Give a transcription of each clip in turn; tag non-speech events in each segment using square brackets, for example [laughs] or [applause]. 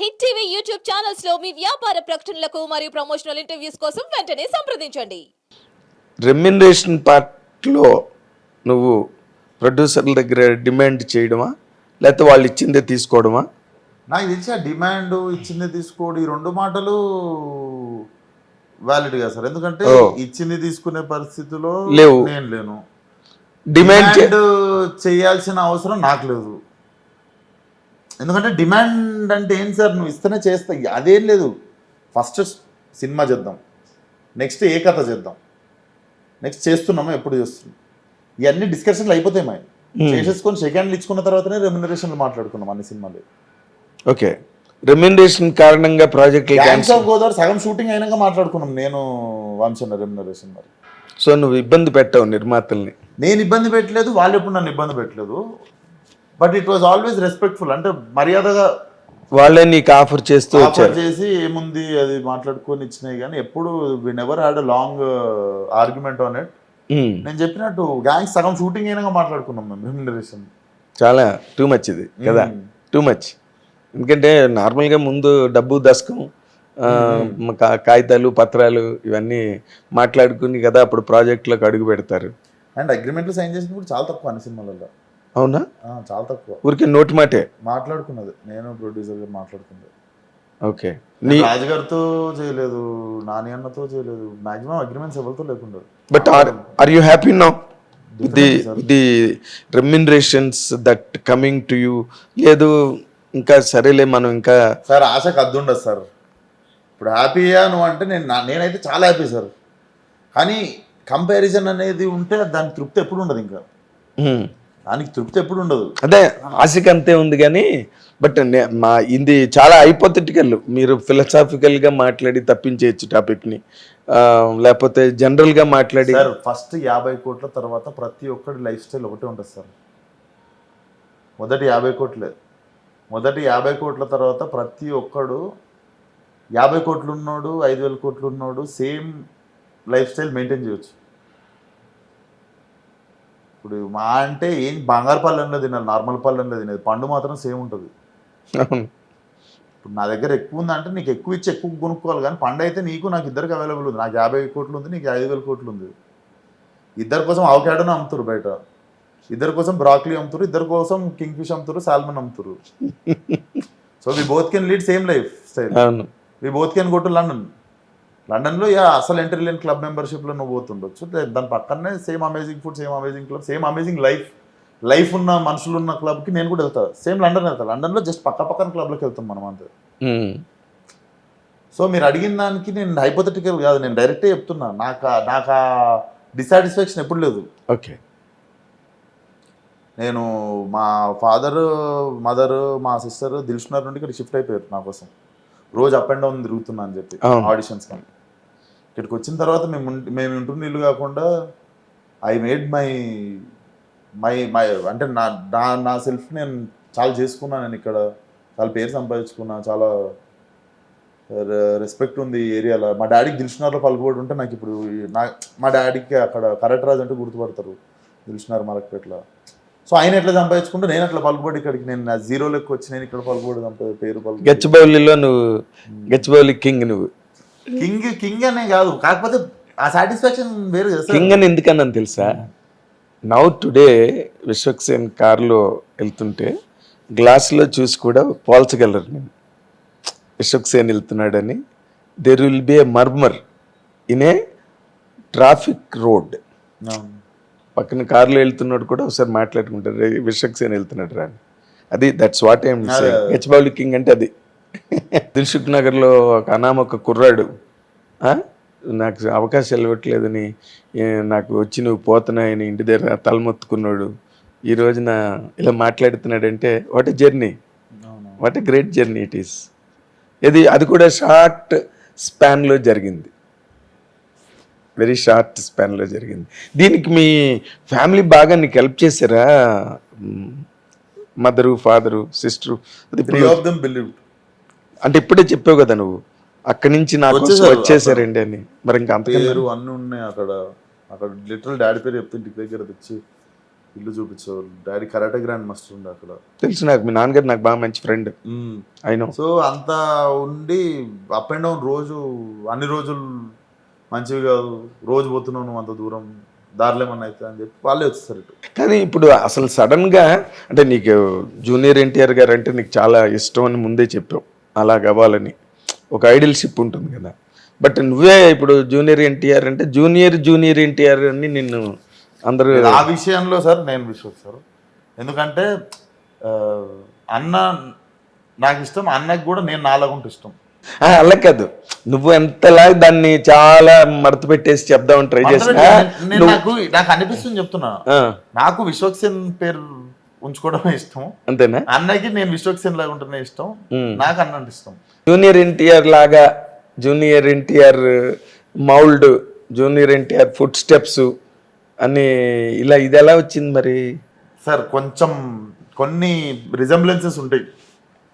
Hit TV YouTube ఛానల్స్లో మీ వ్యాపార ప్రకటనలకు మరియు ప్రమోషనల్ ఇంటర్వ్యూస్ కోసం వెంటనే సంప్రదించండి. రెమ్యునరేషన్ పార్ట్లో నువ్వు ప్రొడ్యూసర్ల దగ్గర డిమాండ్ చేయడమా? లేకపోతే వాళ్ళు ఇచ్చిందే తీసుకోవడమా? నాకు తెలిసి ఆ డిమాండ్ ఇచ్చింది తీసుకోడు ఈ రెండు మాటలు వ్యాలిడ్గా సార్. ఎందుకంటే ఓ. ఇచ్చింది తీసుకునే పరిస్థితిలో లేవు. నేను లేను. డిమాండ్ చేయాల్సిన అవసరం నాకు లేదు. ఎందుకంటే డిమాండ్ అంటే ఏం సార్? నువ్వు ఇస్తేనే చేస్తా. అదేం లేదు. ఫస్ట్ సినిమా చేద్దాం. నెక్స్ట్ ఏ కథ చేద్దాం. నెక్స్ట్ చేస్తున్నామా? ఎప్పుడు చేస్తున్నాం? ఇవన్నీ డిస్కషన్లు అయిపోతాయి మాయి. చేసేసుకొని సెకండ్లు ఇచ్చుకున్న తర్వాతనే రెమ్యునరేషన్లు మాట్లాడుకున్నాం అన్ని సినిమాలు. ఓకే. రెమ్యునరేషన్ కారణంగా గ్యాంగ్స్ క్యాన్సిల్ ఆఫ్ గోదావరి సగం షూటింగ్ అయినాక మాట్లాడుకున్నాం. నేను వంశన్న రెమ్యునరేషన్ మరి. సో నువ్వు ఇబ్బంది పెట్టావు నిర్మాతల్ని. నేను ఇబ్బంది పెట్టలేదు. వాళ్ళు ఎప్పుడు నన్ను ఇబ్బంది పెట్టలేదు. But it was always respectful. అంటే మర్యాదగా వాళ్ళే నీకు ఆఫర్ చేస్తూ ఆఫర్ వచ్చారు. చేసి ఏముంది అది మాట్లాడుకొని ఇచ్చినాయి కానీ ఎప్పుడు we never had a long argument on it నేను చెప్పినట్టు గ్యాంగ్స్ సగం షూటింగ్ అయినాక మాట్లాడుకున్నాం మేము రెమ్యునరేషన్ చాలా టూ మచ్ ఇది కదా? టూ మచ్ ఎందుకంటే నార్మల్గా ముందు డబ్బు దశకం కా- కాగితాలు పత్రాలు ఇవన్నీ మాట్లాడుకుని కదా అప్పుడు ప్రాజెక్టులకు అడుగు పెడతారు. అండ్ అగ్రిమెంట్లు సైన్ చేసింది కూడా చాలా తక్కువ అన్ని సినిమాలలో. అవునా? చాలా తక్కువ. ఊరికే నోటి మాటే? మాట్లాడుకున్నది. నేను ప్రొడ్యూసర్ గారు మాట్లాడుకున్నది. ఓకే. నీ రాజుగారితో చేయలేదు నాని అన్నతో చేయలేదు. మాక్సిమం అగ్రిమెంట్స్ ఎవరితో లేకుండా but are are you happy now the the remunerations that coming to you లేదు ఇంకా సరేలే మనం ఇంకా సార్ ఆశకు అద్దు ఉండదు సార్. ఇప్పుడు హ్యాపీయా నువ్వు అంటే నేను నేనైతే చాలా హ్యాపీ సార్. కానీ కంపారిజన్ అనేది ఉంటే దానికి తృప్తి ఎప్పుడు ఉండదు ఇంకా. దానికి తృప్తి ఎప్పుడు ఉండదు. అదే ఆశకి అంతే ఉంది కానీ బట్ మా ఇది చాలా హైపోథెటికల్ మీరు ఫిలసాఫికల్గా మాట్లాడి తప్పించేయచ్చు టాపిక్ని లేకపోతే జనరల్గా మాట్లాడి సార్ ఫస్ట్ యాభై కోట్ల తర్వాత ప్రతి ఒక్కడి లైఫ్ స్టైల్ ఒకటే ఉంటుంది సార్. మొదటి యాభై కోట్లే. మొదటి యాభై కోట్ల తర్వాత ప్రతి ఒక్కడు యాభై కోట్లు ఉన్నోడు ఐదు వేల కోట్లు ఉన్నోడు సేమ్ లైఫ్ స్టైల్ మెయింటైన్ చేయొచ్చు. ఇప్పుడు మా అంటే ఏం బంగారు పళ్ళెంలో తినాలి నార్మల్ పళ్ళెంలో తినేది. పండు మాత్రం సేమ్ ఉంటుంది. ఇప్పుడు నా దగ్గర ఎక్కువ ఉందంటే నీకు ఎక్కువ ఇచ్చి ఎక్కువ కొనుక్కోవాలి కానీ పండు అయితే నీకు నాకు ఇద్దరికి అవైలబుల్ ఉంది. నాకు యాభై కోట్లు ఉంది నీకు ఐదు వేల కోట్లు ఉంది. ఇద్దరి కోసం అవకాడోనే అమ్ముతారు బయట. ఇద్దరి కోసం బ్రాక్లీ అమ్ముతారు ఇద్దరి కోసం కింగ్ ఫిష్ అమ్ముతారు సాల్మన్ అమ్ముతారు so we both can lead same life style we both can go to London లండన్లో యా అసలు ఎంట్రీ లేని క్లబ్ మెంబర్షిప్లో నువ్వు పోతుండొచ్చు. దాని పక్కనే same amazing food same amazing club same amazing life life ఉన్న మనుషులు ఉన్న క్లబ్కి నేను కూడా వెళ్తా. సేమ్ లండన్ వెళ్తా. లండన్లో జస్ట్ పక్క పక్కన క్లబ్లోకి వెళ్తాం మనం అంతే. సో మీరు అడిగిన దానికి నేను హైపోథెటికల్ కాదు నేను డైరెక్టే చెప్తున్నా. నాకు నాకు ఆ డిసాటిస్ఫాక్షన్ ఎప్పుడు లేదు. ఓకే. నేను మా ఫాదర్ మదర్ మా సిస్టర్ దిల్షునర్ నుండి ఇక్కడ షిఫ్ట్ అయిపోయారు నా కోసం. రోజు అప్ అండ్ డౌన్ తిరుగుతున్నా అని చెప్పి. ఆడిషన్స్ కానీ ఇక్కడికి వచ్చిన తర్వాత మేము మేము ఉంటున్న ఇల్లు కాకుండా I made my my my అంటే నా నా నా సెల్ఫ్ నేను చాలా చేసుకున్నాను నేను ఇక్కడ చాలా పేరు సంపాదించుకున్నా చాలా రెస్పెక్ట్ ఉంది ఈ ఏరియాలో. మా డాడీకి దిల్షునార్లో పలుకుబడి ఉంటే నాకు ఇప్పుడు నా మా డాడీకి అక్కడ కరెక్ట్ రాజు అంటే గుర్తుపడతారు దిల్షునార్ మలక్పేటలో సో ఆయన ఎట్లా సంపాదించుకుంటే నేను అట్లా పలుకుబడి ఇక్కడికి నేను నా జీరో లెక్క వచ్చి నేను ఇక్కడ పలుకుబడి సంపా పేరు పలుకుబడి గచ్చిబౌలిలో నువ్వు గచ్చిబౌలి కింగ్ నువ్వు. కింగ్ కింగ్ అనే కాదు కాకపోతే ఆ సాటిస్ఫాక్షన్ వేరు కింగ్ అని ఎందుకన్నాను తెలుసా? నౌ టుడే విశ్వక్సేన్ కారులో వెళ్తుంటే గ్లాసులో చూసి కూడా పోల్చగలరు నేను. Vishwaksen వెళ్తున్నాడని. There will be a murmur in a traffic road. పక్కన కారులో వెళ్తున్నాడు కూడా ఒకసారి మాట్లాడుకుంటారు "రే, విశ్వక్సేన్ వెళ్తున్నాడు రా అని." అది దట్స్ వాట్ అదే. హెచ్బౌలి కింగ్ అంటే అది. దిల్సుఖ్ నగర్లో ఒక అనామక కుర్రాడు? నాకు అవకాశాలు ఇవ్వట్లేదని నాకు వచ్చి నువ్వు పోతున్నాయని ఇంటి దగ్గర తలమొత్తుకున్నాడు. ఈ రోజున ఇలా మాట్లాడుతున్నాడంటే what a journey. What a great journey it is ఇది అది కూడా షార్ట్ స్పాన్లో జరిగింది. వెరీ షార్ట్ స్పాన్లో జరిగింది. దీనికి మీ ఫ్యామిలీ బాగా నీకు హెల్ప్ చేశారా? Mother father sister? అది త్రీ ఇప్పుడు ఆఫ్ దెమ్ బిలీవ్ అంటే ఇప్పుడే చెప్పావు కదా నువ్వు. అక్కడి నుంచి నాకు వచ్చేసారు. వచ్చేసారండి అని. మరి ఇంకా అంతకన్నా పేరు అన్నీ ఉన్నాయి అక్కడ. అక్కడ లిటరల్ డాడీ పేరు చెప్తే ఇంటికి దగ్గర తెచ్చి ఇల్లు చూపించేవాళ్ళు. డాడీ కరాటే గ్రాండ్ మాస్టర్ ఉండే అక్కడ. తెలుసు నాకు మీ నాన్నగారు నాకు బాగా మంచి ఫ్రెండ్ అయినో సో అంతా ఉండి అప్ అండ్ డౌన్ రోజు అన్ని రోజులు మంచివి కాదు. రోజు పోతున్నావు నువ్వు అంత దూరం. దారిలో ఏమన్నా అయితే అని చెప్పి వాళ్ళే వచ్చేసారు ఇటు. కానీ ఇప్పుడు అసలు సడన్గా అంటే నీకు జూనియర్ ఎన్టీఆర్ గారు అంటే నీకు చాలా ఇష్టం అని ముందే చెప్పావు. అలా కావాలని ఒక ఐడియల్షిప్ ఉంటుంది కదా. బట్ నువ్వే ఇప్పుడు జూనియర్ ఎన్టీఆర్ అంటే జూనియర్ జూనియర్ ఎన్టీఆర్ అని నిన్ను అందరూ ఆ విషయంలో సార్ నేను విశ్వాస్ సార్. ఎందుకంటే అన్న నాకు ఇష్టం అన్నకి కూడా నేను నాలాగుంటే ఇష్టం. అలా కాదు. నువ్వు ఎంతలా దాన్ని చాలా మడత పెట్టేసి చెప్దామని ట్రై చేసినా నేను నాకు నాకు అనిపిస్తుంది చెప్తున్నా. నాకు విశ్వక్సేన్ పేరు ఉంచుకోవడమే [laughs] ఇష్టం. అంతేనా? అన్నకి నేను విశ్వక్సేన్ లాగా ఉంటేనే ఇష్టం. నాకు అన్న అంటే ఇష్టం. జూనియర్ ఎన్టీఆర్ లాగా junior NTR mould junior NTR food steps అని ఇలా ఇది ఎలా వచ్చింది మరి? సార్ కొంచెం కొన్ని రిజంబ్లెన్సెస్ ఉంటాయి.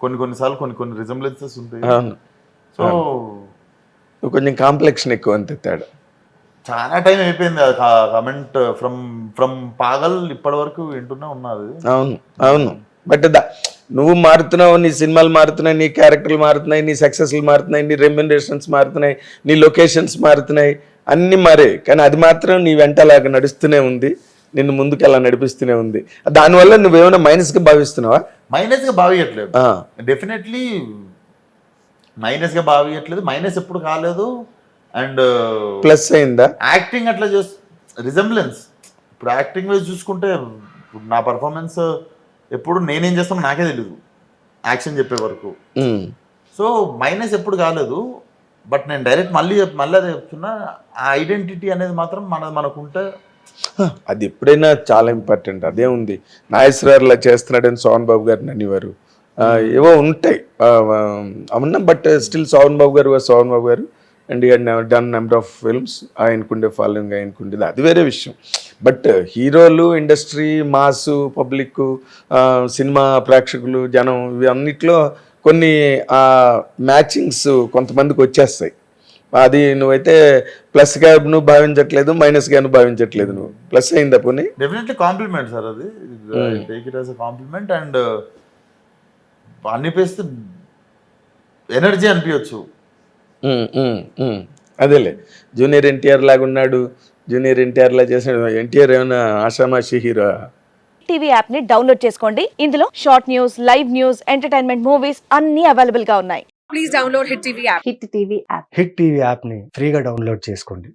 కొన్ని కొన్నిసార్లు కొన్ని కొన్ని రిజంబ్లెన్సెస్ ఉంటాయి. సో కొంచెం కాంప్లెక్షన్ ఎక్కువ అంతే తేడా. చాలా టైం అయిపోయింది ఆ కమెంట్ ఫ్రమ్ ఫ్రమ్ పాగల్ ఇప్పటి వరకు వింటూనే ఉన్నది అవును అవును. బట్ దా నువ్వు మారుతున్నావు నీ సినిమాలు మారుతున్నాయి నీ క్యారెక్టర్లు మారుతున్నాయి నీ సక్సెస్లు మారుతున్నాయి నీ రెమ్యునరేషన్స్ మారుతున్నాయి నీ లొకేషన్స్ మారుతున్నాయి అన్నీ మారే. కానీ అది మాత్రం నీ వెంట అలాగ నడుస్తూనే ఉంది. నిన్ను ముందుకు అలా నడిపిస్తూనే ఉంది. దానివల్ల నువ్వేమైనా మైనస్గా భావిస్తున్నావా? మైనస్గా భావియట్లేదు. ఆ, డెఫినెట్లీ మైనస్గా భావియట్లేదు. మైనస్ ఎప్పుడు కాలేదు. అండ్ ప్లస్ అయిందా? యాక్టింగ్ అట్లా చేసి రిజంబ్లెన్స్ ఇప్పుడు యాక్టింగ్ వైజ్ చూసుకుంటే ఇప్పుడు నా పర్ఫార్మెన్స్ ఎప్పుడు నేనేం చేస్తానో నాకే తెలియదు యాక్షన్ చెప్పే వరకు. ఉమ్. సో మైనస్ ఎప్పుడు కాలేదు. బట్ నేను డైరెక్ట్ మళ్ళీ మళ్ళీ అదే చెప్తున్నా ఆ ఐడెంటిటీ అనేది మాత్రం మన మనకుంటే అది ఎప్పుడైనా చాలా ఇంపార్టెంట్ అదే ఉంది. నాగేశ్వరరావులా చేస్తున్నాడని సోహన్ బాబు గారిని అనేవారు ఏవో ఉంటాయి. అవునా బట్ స్టిల్ సోహన్ బాబు గారు సోహన్ బాబు గారు and done number of films ఆయనకుండే following ఆయనకుండేది అది వేరే విషయం. బట్ హీరోలు ఇండస్ట్రీ మాసు పబ్లిక్ సినిమా ప్రేక్షకులు జనం ఇవి అన్నిట్లో కొన్ని మ్యాచింగ్స్ కొంతమందికి వచ్చేస్తాయి. అది నువ్వైతే ప్లస్గా నువ్వు భావించట్లేదు మైనస్గా నువ్వు భావించట్లేదు నువ్వు. ప్లస్ అయిందా పోనీ? డెఫినెట్లీ కాంప్లిమెంట్ సార్ అది. Take it as a compliment and అన్ని పేస్తే ఎనర్జీ అనిపించచ్చు. అదేలే. జూనియర్ ఎన్టీఆర్ లాగా ఉన్నాడు జూనియర్ ఎన్టీఆర్ లా చేసాడు ఎన్టీఆర్ ఏమైనా ఆషామాషి హీరో? టీవీ యాప్ని డౌన్లోడ్ చేసుకోండి. ఇందులో short news live news entertainment movies అన్ని అవైలబుల్గా ఉన్నాయి. please download Hit TV app. Hit TV app. Hit TV యాప్ని ఫ్రీగా డౌన్లోడ్ చేసుకోండి.